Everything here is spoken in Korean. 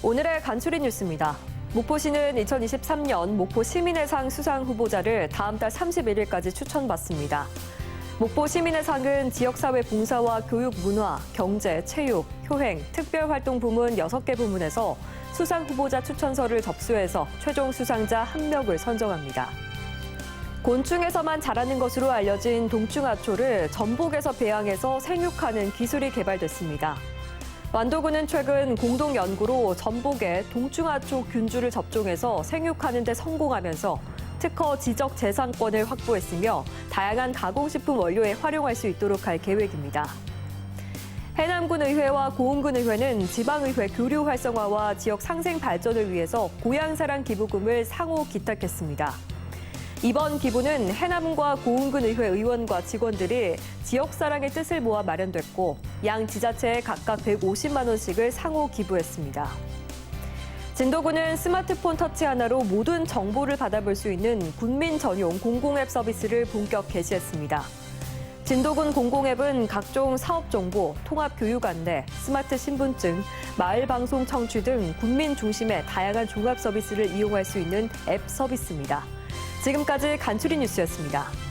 오늘의 간추린 뉴스입니다. 목포시는 2023년 목포 시민의 상 수상 후보자를 다음 달 31일까지 추천받습니다. 목포 시민의 상은 지역사회 봉사와 교육 문화, 경제, 체육, 효행, 특별활동 부문 6개 부문에서 수상 후보자 추천서를 접수해서 최종 수상자 한 명을 선정합니다. 곤충에서만 자라는 것으로 알려진 동충하초를 전복에서 배양해서 생육하는 기술이 개발됐습니다. 완도군은 최근 공동 연구로 전복에 동충하초 균주를 접종해서 생육하는 데 성공하면서 특허 지적 재산권을 확보했으며 다양한 가공식품 원료에 활용할 수 있도록 할 계획입니다. 해남군 의회와 고흥군 의회는 지방의회 교류 활성화와 지역 상생 발전을 위해서 고향사랑 기부금을 상호 기탁했습니다. 이번 기부는 해남과 고흥군 의회 의원과 직원들이 지역사랑의 뜻을 모아 마련됐고 양 지자체에 각각 150만 원씩을 상호 기부했습니다. 진도군은 스마트폰 터치 하나로 모든 정보를 받아볼 수 있는 군민 전용 공공앱 서비스를 본격 개시했습니다. 진도군 공공앱은 각종 사업 정보, 통합 교육 안내, 스마트 신분증, 마을 방송 청취 등 군민 중심의 다양한 종합 서비스를 이용할 수 있는 앱 서비스입니다. 지금까지 간추린 뉴스였습니다.